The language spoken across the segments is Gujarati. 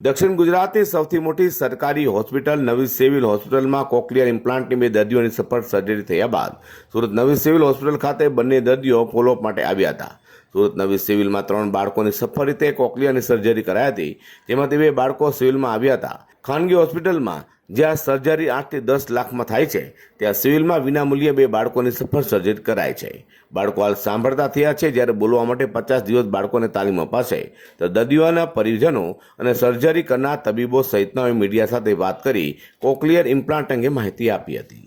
દક્ષિણ ગુજરાતની સૌથી મોટી સરકારી હોસ્પિટલ નવી સિવિલ હોસ્પિટલમાં કોકલિયર ઇમ્પ્લાન્ટની બે દર્દીઓની સફળ સર્જરી થયા બાદ સુરત નવી સિવિલ હોસ્પિટલ ખાતે બંને દર્દીઓ ફોલોઅપ માટે આવ્યા હતા. સુરત નવી સિવિલમાં ત્રણ બાળકોની સફળ રીતે કોકલિયરની સર્જરી કરાઈ હતી. તેમાંથી બે બાળકો સિવિલમાં આવ્યા હતા. ખાનગી હોસ્પિટલમાં જ્યાં સર્જરી આઠથી દસ લાખમાં થાય છે, ત્યાં સિવિલમાં વિનામૂલ્યે બે બાળકોની સફળ સર્જરી કરાય છે. બાળકો હાલ સાંભળતા થયા છે, જ્યારે બોલવા માટે પચાસ દિવસ બાળકોને તાલીમ અપાશે, તો દર્દીઓના પરિજનો અને સર્જરી કરનાર તબીબો સહિતનાઓએ મીડિયા સાથે વાત કરી, કોક્લિયર ઇમ્પ્લાન્ટ અંગે માહિતી આપી હતી.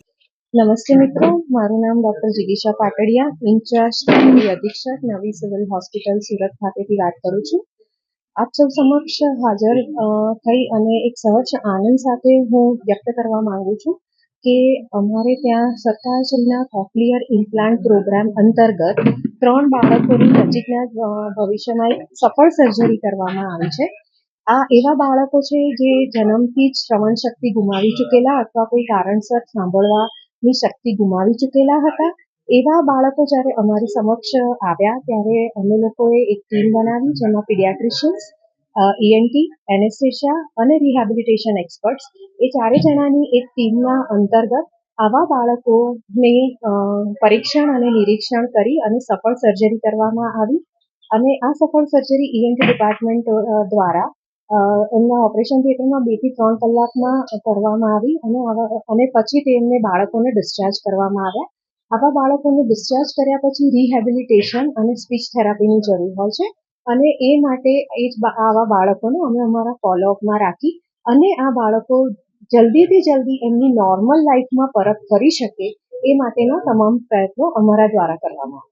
નમસ્તે મિત્રો, મારું નામ ડોક્ટર જિગીશા પાટડિયા, ઇન્ચાર્જ અધિક્ષક, નવી સિવિલ હોસ્પિટલ સુરત ખાતેથી વાત કરું છું. આપ સૌ સમક્ષ હાજર થઈ અને એક સહજ આનંદ સાથે હું વ્યક્ત કરવા માંગુ છું કે અમારે ત્યાં સરકારશ્રીના કોક્લિયર ઇમ્પ્લાન્ટ પ્રોગ્રામ અંતર્ગત ત્રણ બાળકોની નજીકના ભવિષ્યમાં એક સફળ સર્જરી કરવામાં આવી છે. આ એવા બાળકો છે જે જન્મથી જ શ્રવણ શક્તિ ગુમાવી ચૂકેલા અથવા કોઈ કારણસર સાંભળવાની શક્તિ ગુમાવી ચૂકેલા હતા. એવા બાળકો જ્યારે અમારી સમક્ષ આવ્યા, ત્યારે અમે લોકોએ એક ટીમ બનાવી જેમાં પીડિયાટ્રિશિયન્સ ઈએનટી એનેસ્થેશિયા અને રિહેબિલિટેશન એક્સપર્ટ્સ. એ ચારે જણાની એક ટીમના અંતર્ગત આવા બાળકોને પરીક્ષણ અને નિરીક્ષણ કરી અને સફળ સર્જરી કરવામાં આવી. અને આ સફળ સર્જરી ઈએનટી ડિપાર્ટમેન્ટ દ્વારા એમના ઓપરેશન થિયેટરમાં બેથી ત્રણ કલાકમાં કરવામાં આવી અને અને પછી તેમને બાળકોને ડિસ્ચાર્જ કરવામાં આવ્યા. આવા બાળકોને ડિસ્ચાર્જ કર્યા પછી રિહેબિલિટેશન અને સ્પીચ થેરાપીની જરૂર હોય છે. અને એ માટે એ જ આવા બાળકોને અમે અમારા ફોલોઅપમાં રાખી અને આ બાળકો જલ્દીથી જલ્દી એમની નોર્મલ લાઈફમાં પરત ફરી શકે એ માટેના તમામ પ્રયત્નો અમારા દ્વારા કરવામાં આવે.